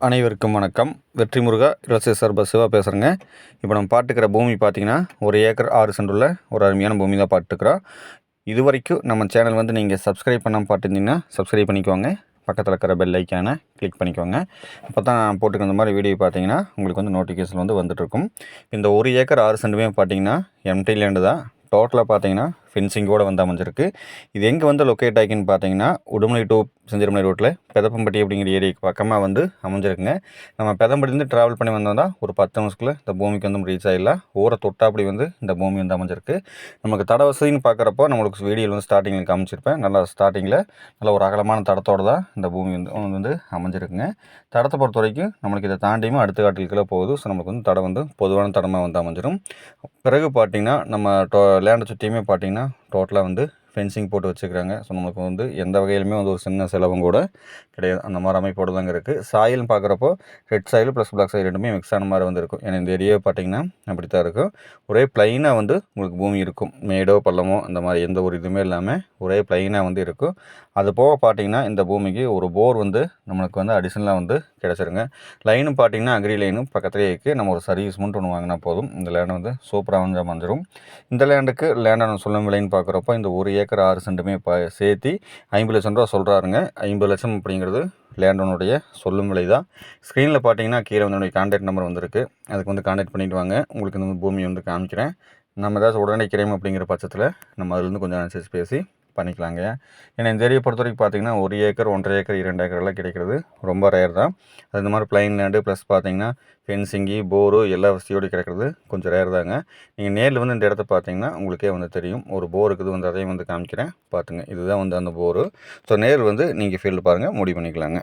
அனைவருக்கும் வணக்கம். வெற்றி முருகா ரியல் சார் சிவா பேசுகிறேங்க இப்போ நம்ம பாட்டுக்கிற பூமி பார்த்தீங்கன்னா ஒரு ஏக்கர் ஆறு சென்ட் உள்ள ஒரு அருமையான பூமி தான் பாட்டுக்கிறோம் இது வரைக்கும் நம்ம சேனல் வந்து நீங்கள் சப்ஸ்கிரைப் பண்ணாமல் பார்த்துருந்தீங்கன்னா சப்ஸ்கிரைப் பண்ணிக்கோங்க. பக்கத்தில் இருக்கிற பெல் ஐக்கானை கிளிக் பண்ணிக்கோங்க. அப்போ தான் நான் போட்டுக்கிற மாதிரி வீடியோ பார்த்தீங்கன்னா உங்களுக்கு வந்து நோட்டிஃபிகேஷன் வந்து வந்துட்டுருக்கும். இந்த ஒரு ஏக்கர் ஆறு சென்ட்டுமே பார்த்தீங்கன்னா எம்டி லேண்டு தான். டோட்டலாக பார்த்தீங்கன்னா ஃபென்சிங்கோடு வந்து அமைஞ்சிருக்கு. இது எங்கே வந்து லொக்கேட் ஆகிக்குன்னு பார்த்தீங்கன்னா உடுமலை டூ செஞ்சிரமலை ரோட்டில். பெதப்பம்பட்டி அப்படிங்கிற ஏரியாவுக்கு பக்கமாக வந்து அமைஞ்சிருக்குங்க. நம்ம பெதம்பட்டிலேருந்து ட்ராவல் பண்ணி வந்தோம்னா ஒரு பத்து நிமிஷத்துக்குள்ள இந்த பூமிக்கு வந்து ரீச் ஆகிடலாம் ஊரை தொட்டாப்படி வந்து இந்த பூமி வந்து அமைஞ்சிருக்கு. நமக்கு தட வசதின்னு பார்க்குறப்போ நம்மளுக்கு வீடியோ வந்து ஸ்டார்டிங்கில் காமிச்சிருப்பேன். நல்லா ஸ்டார்டிங்கில் நல்ல ஒரு அகலமான தடத்தோடு தான் இந்த பூமி வந்து வந்து அமைஞ்சிருக்குங்க. தடத்தை பொறுத்த வரைக்கும் நம்மளுக்கு இதை தாண்டியும் அடுத்த காட்டிலுக்குள்ளே போகுது. ஸோ நம்மளுக்கு வந்து தடம் வந்து பொதுவான தடமாக வந்து அமைஞ்சிடும் பிறகு பார்த்திங்கன்னா நம்ம டோ லேண்டை சுற்றியுமே பார்த்திங்கன்னா டோட்டலாக வந்து ஃபென்சிங் போட்டு வச்சுக்கிறாங்க. ஸோ நமக்கு வந்து எந்த வகையிலுமே வந்து ஒரு சின்ன செலவும் கூட கிடையாது. அந்த மாதிரி அமைப்போடு தாங்க இருக்குது சாயில்னு பார்க்குறப்போ red soil plus black soil ரெண்டுமே மிக்ஸ் ஆன மாதிரி வந்து இருக்கும். ஏன்னா இந்த ஏரியாவை பார்த்தீங்கன்னா அப்படி தான் இருக்கும் ஒரே ப்ளைனாக வந்து உங்களுக்கு பூமி இருக்கும். மேடோ பள்ளமோ அந்த மாதிரி எந்த ஒரு இதுவுமே இல்லாமல் ஒரே ப்ளைனாக வந்து இருக்கும். அது போக பார்த்தீங்கன்னா இந்த பூமிக்கு ஒரு போர் வந்து நம்மளுக்கு வந்து அடிஷனலாக வந்து கிடச்சிருங்க. லைனும் பார்த்தீங்கன்னா அக்ரி லைனும் பக்கத்துலேயே இருக்குது நம்ம ஒரு சர்வீஸ் மட்டும் ஒன்று வாங்கினா போதும். இந்த லேண்ட் வந்து சூப்பராக வந்து அமைஞ்சிரும். இந்த லேண்டுக்கு லேண்டை சொல்லும் விலைன்னு பார்க்குறப்போ இந்த ஒரு ஏக்கர் ஆறு சென்ட்டுமே ப சேர்த்தி ஐம்பது லட்சம் ரூபா சொல்கிறாருங்க ஐம்பது லட்சம் அப்படிங்கிறது லேண்டோனுடைய சொல்லும் விலை தான். ஸ்க்ரீனில் பார்த்தீங்கன்னா கீழே வந்து கான்டாக்ட் நம்பர் வந்திருக்கு. அதுக்கு வந்து கான்டாக்ட் பண்ணிவிட்டு வாங்க. உங்களுக்கு இந்த பூமி வந்து காமிக்கிறேன். நம்ம ஏதாச்சும் உடனே கிரைம் அப்படிங்கிற பட்சத்தில் நம்ம அதுலேருந்து கொஞ்சம் அனுசரித்து பேசி பண்ணிக்கலாங்க. ஏன்னா இந்த ஏரியை பொறுத்த வரைக்கும் பார்த்தீங்கன்னா ஒரு ஏக்கர் ஒன்றரை ஏக்கர் இரண்டு ஏக்கர்லாம் கிடைக்கிறது. ரொம்ப ரேர் தான். அது இந்த மாதிரி பிளைன் லேண்டு ப்ளஸ் பார்த்தீங்கன்னா ஃபென்சிங்கி போரு எல்லா வசதியோடு கிடைக்கிறது கொஞ்சம் ரேர் தாங்க. நீங்கள் நேரில் வந்து இந்த இடத்த பார்த்தீங்கன்னா உங்களுக்கே வந்து தெரியும். ஒரு போர் இருக்குது வந்து அதையும் வந்து காமிக்கிறேன். பார்த்துங்க இதுதான் வந்து அந்த போரு ஸோ நேரில் வந்து நீங்கள் ஃபீல்டு பாருங்கள் முடிவு பண்ணிக்கலாங்க.